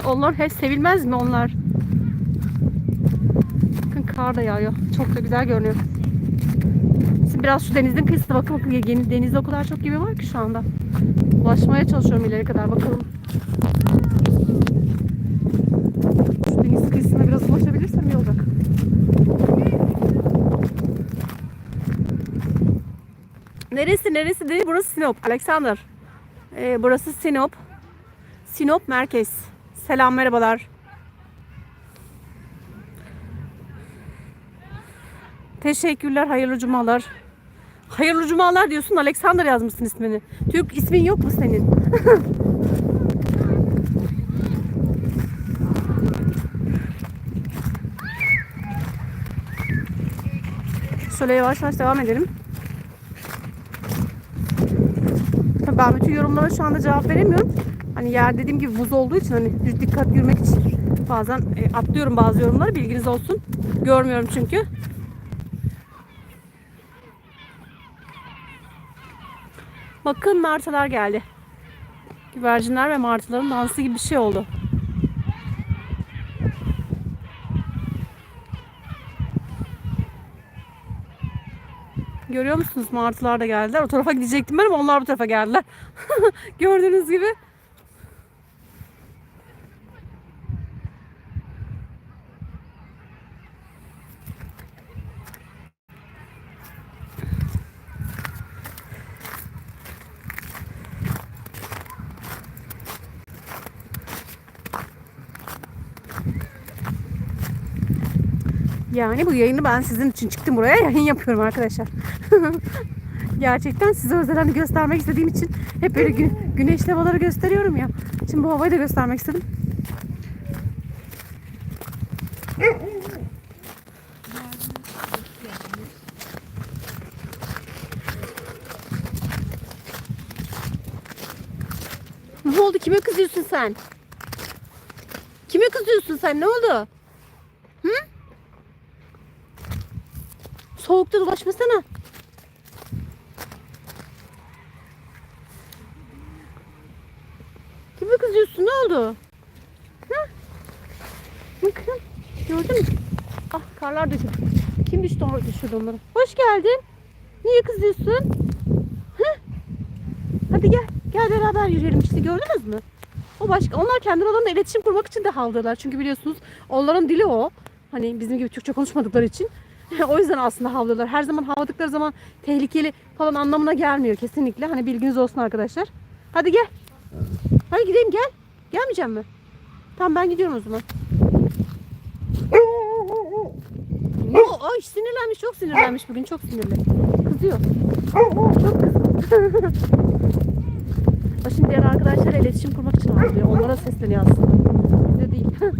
onlar hep sevilmez mi onlar? Bakın kar da yağıyor. Çok da güzel görünüyor. Şimdi biraz şu denizin kıyısına bakın bakın yeni denizde o kadar çok gibi var ki şu anda. Ulaşmaya çalışıyorum ileri kadar bakalım. Şu deniz kıyısına biraz ulaşabilirsem iyi olacak. Neresi neresi değil burası Sinop. Alexander. Ee, burası Sinop. Sinop merkez. Selam merhabalar. Teşekkürler, hayırlı cumalar. Hayırlı cumalar diyorsun, Alexander yazmışsın ismini. Türk ismin yok mu senin? Şöyle yavaş yavaş devam edelim. Ben bütün yorumlara şu anda cevap veremiyorum. Hani yer dediğim gibi buz olduğu için hani dikkat yürümek için bazen e, atlıyorum bazı yorumları bilginiz olsun. Görmüyorum çünkü. Bakın martılar geldi. Güvercinler ve martıların dansı gibi bir şey oldu. Görüyor musunuz? Martılar da geldiler. O tarafa gidecektim ben ama onlar bu tarafa geldiler. Gördüğünüz gibi. Yani bu yayını ben sizin için çıktım buraya yayın yapıyorum arkadaşlar. Gerçekten size özel göstermek istediğim için hep böyle gü- güneşli havaları gösteriyorum ya. Şimdi bu havayı da göstermek istedim. Ne oldu? Kime kızıyorsun sen? Kime kızıyorsun sen? Ne oldu? Soğukta dolaşmasana. Kime kızıyorsun? Ne oldu? Ha? Bakın. Gördün mü? Ah karlar düştü. Kim düştü orada düşürdü onları? Hoş geldin. Niye kızıyorsun? Hı? Hadi gel. Gel beraber yürüyelim işte gördünüz mü? O başka onlar kendi aralarında iletişim kurmak için de havlıyorlar. Çünkü biliyorsunuz onların dili o. Hani bizim gibi Türkçe konuşmadıkları için. o yüzden aslında havlıyorlar. Her zaman havladıkları zaman tehlikeli falan anlamına gelmiyor kesinlikle. Hani bilginiz olsun arkadaşlar. Hadi gel. Hadi gidelim gel. Gelmeyeceğim mi? Tamam ben gidiyorum o zaman. Oo, ay sinirlenmiş çok sinirlenmiş bugün çok sinirli. Kızıyor. Çok kızıyor. O şimdi diğer arkadaşlarla iletişim kurmak için ağlıyor. Onlara sesleniyor aslında. Bize değil.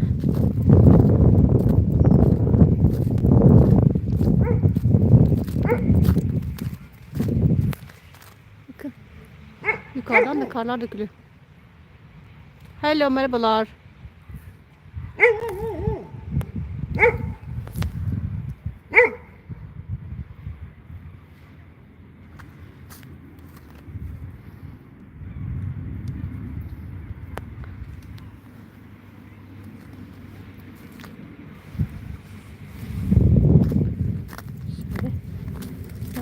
Bakın. Yukarıdan da karlar dökülüyor. Hello merhabalar. Şöyle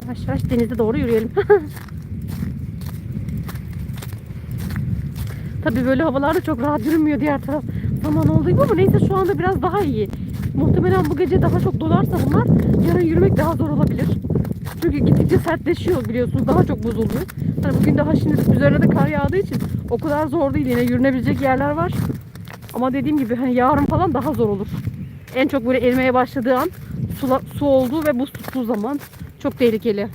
yavaş yavaş denize doğru yürüyelim. Tabii böyle havalarda çok rahat yürünmüyor diğer taraf. Zaman olduğu gibi ama neyse şu anda biraz daha iyi. Muhtemelen bu gece daha çok dolarsa bunlar yarın yürümek daha zor olabilir. Çünkü gittikçe sertleşiyor biliyorsunuz. Daha çok buz oluyor. Hani bugün daha şimdi üzerine de kar yağdığı için o kadar zor değil. Yine yürünebilecek yerler var. Ama dediğim gibi hani yarın falan daha zor olur. En çok böyle erimeye başladığı an su, su olduğu ve buz tuttuğu zaman çok tehlikeli.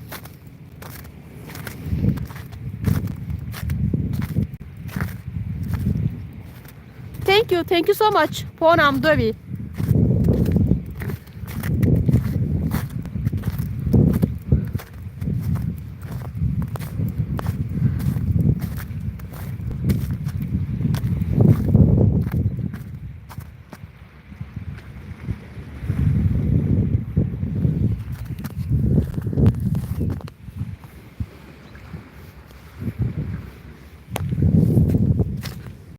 Thank you, thank you so much. Ponam Dövi.